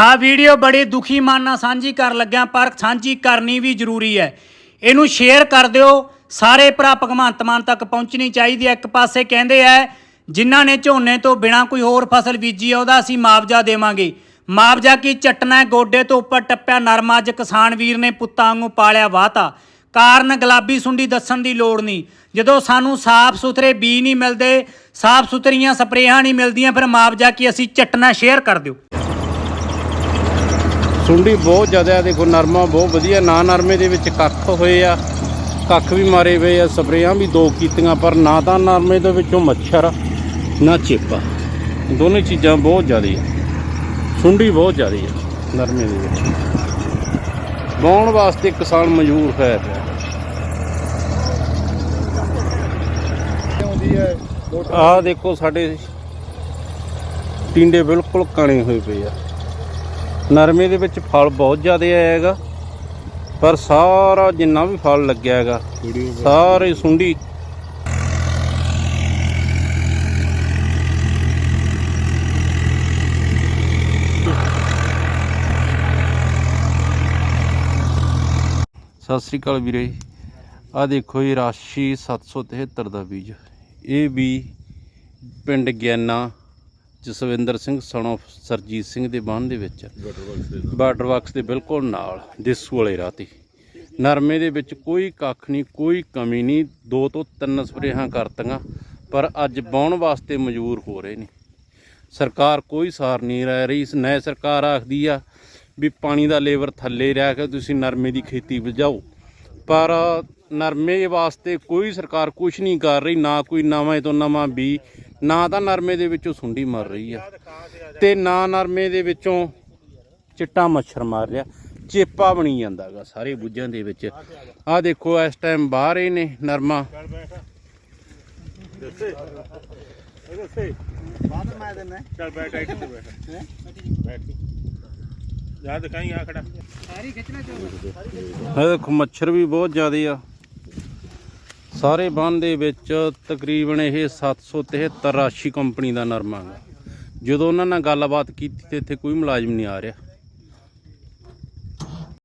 ਆ ਵੀਡੀਓ ਬੜੀ ਦੁਖੀ ਮਨ ਨਾਲ ਸਾਂਝੀ ਕਰਨ ਲੱਗਿਆ, ਪਰ ਸਾਂਝੀ ਕਰਨੀ ਵੀ ਜ਼ਰੂਰੀ ਹੈ। ਇਹਨੂੰ ਸ਼ੇਅਰ ਕਰ ਦਿਓ। ਸਾਰੇ ਭਰਾ ਭਗਵੰਤ ਮਾਨ ਤੱਕ ਪਹੁੰਚਣੀ ਚਾਹੀਦੀ ਹੈ। ਇੱਕ ਪਾਸੇ ਕਹਿੰਦੇ ਐ ਜਿਨ੍ਹਾਂ ਨੇ ਝੋਨੇ ਤੋਂ ਬਿਨਾ ਕੋਈ ਹੋਰ ਫਸਲ ਬੀਜੀ ਉਹਦਾ ਅਸੀਂ ਮੁਆਵਜ਼ਾ ਦੇਵਾਂਗੇ। ਮੁਆਵਜ਼ਾ ਕੀ ਚੱਟਣਾ ਗੋਡੇ ਤੋਂ ਉੱਪਰ ਟੱਪਿਆ ਨਰਮਾ ਅੱਜ ਕਿਸਾਨ ਵੀਰ ਨੇ ਪੁੱਤਾਂ ਨੂੰ ਪਾਲਿਆ ਵਾਤਾ। ਕਾਰਨ ਗੁਲਾਬੀ ਸੁੰਡੀ ਦੱਸਣ ਦੀ ਲੋੜ ਨਹੀਂ। ਜਦੋਂ ਸਾਨੂੰ ਸਾਫ਼ ਸੁਥਰੇ ਬੀ ਨਹੀਂ ਮਿਲਦੇ, ਸਾਫ਼ ਸੁਥਰੀਆਂ ਸਪਰੇਹਾਂ ਨਹੀਂ ਮਿਲਦੀਆਂ, ਫਿਰ ਮੁਆਵਜ਼ਾ ਕੀ? ਅਸੀਂ ਚੱਟਣਾ ਸ਼ੇਅਰ ਕਰ ਦਿਓ। ਸੁੰਡੀ ਬਹੁਤ ਜ਼ਿਆਦਾ ਹੈ, ਦੇਖੋ ਨਰਮਾ ਬਹੁਤ ਵਧੀਆ, ਨਾ ਨਰਮੇ ਦੇ ਵਿੱਚ ਕੱਖ ਹੋਏ ਆ, ਕੱਖ ਵੀ ਮਾਰੇ ਹੋਏ ਆ, ਸਪਰੇਆਂ ਵੀ ਦੋ ਕੀਤੀਆਂ, ਪਰ ਨਾ ਤਾਂ ਨਰਮੇ ਦੇ ਵਿੱਚੋਂ ਮੱਛਰ, ਨਾ ਚੇਪਾ। ਦੋਨੇ ਚੀਜ਼ਾਂ ਬਹੁਤ ਜ਼ਿਆਦਾ ਆ। ਸੁੰਡੀ ਬਹੁਤ ਜ਼ਿਆਦਾ ਆ, ਨਰਮੇ ਦੇ ਵਿੱਚ। ਬਾਉਣ ਵਾਸਤੇ ਕਿਸਾਨ ਮਜਬੂਰ ਹੋਇਆ ਪਿਆ ਆਹ ਦੇਖੋ ਸਾਡੇ ਟਿੰਡੇ ਬਿਲਕੁਲ ਕਣੇ ਹੋਏ ਪਏ ਆ। ਨਰਮੇ ਦੇ ਵਿੱਚ ਫਲ ਬਹੁਤ ਜ਼ਿਆਦਾ ਆਇਆ ਹੈਗਾ ਪਰ ਸਾਰਾ ਜਿੰਨਾ ਵੀ ਫਲ ਲੱਗਿਆ ਹੈਗਾ ਸਾਰੇ ਸੁੰਡੀ। ਸਤਿ ਸ੍ਰੀ ਅਕਾਲ ਵੀਰੇ। ਆ ਦੇਖੋ ਇਹ ਰਾਸ਼ੀ 773 ਦਾ ਬੀਜ। ਇਹ ਵੀ ਪਿੰਡ ਗਿਆਨਾ ਜਸਵਿੰਦਰ ਸਿੰਘ of ਸਰਜੀਤ ਸਿੰਘ ਦੇ ਬਾਣ ਦੇ ਵਿੱਚ। ਬਾਰਡਰ ਬਾਕਸ ਦੇ ਬਿਲਕੁਲ ਨਾਲ ਦੇਸੂ ਵਾਲੇ ਰਾਤੀ ਨਰਮੇ ਦੇ ਵਿੱਚ ਕੋਈ ਕੱਖ ਨਹੀਂ ਕੋਈ ਕਮੀ ਨਹੀਂ ਦੋ ਤੋਂ ਤਿੰਨ ਸਪਰੇਹਾਂ ਕਰਤੀਆਂ ਪਰ ਅੱਜ ਬਾਉਣ ਵਾਸਤੇ ਮਜਬੂਰ ਹੋ ਰਹੇ ਨੇ। ਸਰਕਾਰ ਕੋਈ ਸਾਰ ਨਹੀਂ ਰਹਿ ਰਹੀ ਇਸ ਨੈ ਸਰਕਾਰ ਆਖਦੀ ਆ ਵੀ ਪਾਣੀ ਦਾ ਲੇਵਰ ਥੱਲੇ ਰਹਿ ਕੇ ਤੁਸੀਂ ਨਰਮੇ ਦੀ ਖੇਤੀ ਵਜਾਓ ਪਰ ਨਰਮੇ ਵਾਸਤੇ ਕੋਈ ਸਰਕਾਰ ਕੁਝ ਨਹੀਂ ਕਰ ਰਹੀ ਨਾ ਕੋਈ ਨਵਾਂ ਤੋਂ ਨਵਾਂ ਵੀ ਨਾ ਤਾਂ ਨਰਮੇ ਦੇ ਵਿੱਚੋਂ ਸੁੰਡੀ ਮਰ ਰਹੀ ਆ ਤੇ ਨਾ ਨਰਮੇ ਦੇ ਵਿੱਚੋਂ ਚਿੱਟਾ ਮੱਛਰ ਮਾਰ ਰਿਹਾ ਚੇਪਾ ਬਣੀ ਜਾਂਦਾਗਾ ਸਾਰੇ ਬੁੱਝਾਂ ਦੇ ਵਿੱਚ। ਆਹ ਦੇਖੋ ਇਸ ਟਾਈਮ ਬਾਹਰ ਹੀ ਨੇ ਨਰਮਾ। ਜਾ ਦਿਖਾਈ ਆ ਖੜਾ। ਇਹ ਦੇਖੋ ਮੱਛਰ ਵੀ ਬਹੁਤ ਜ਼ਿਆਦੇ ਆ। ਸਾਰੇ ਬੰਨ ਦੇ ਵਿੱਚ ਤਕਰੀਬਨ ਇਹ 773 ਰਾਸ਼ੀ ਕੰਪਨੀ ਦਾ ਨਰਮਾ ਹੈ ਜਦੋਂ ਉਹਨਾਂ ਨਾਲ ਗੱਲਬਾਤ ਕੀਤੀ ਤੇ ਇੱਥੇ ਕੋਈ ਮੁਲਾਜ਼ਮ ਨਹੀਂ ਆ ਰਿਹਾ।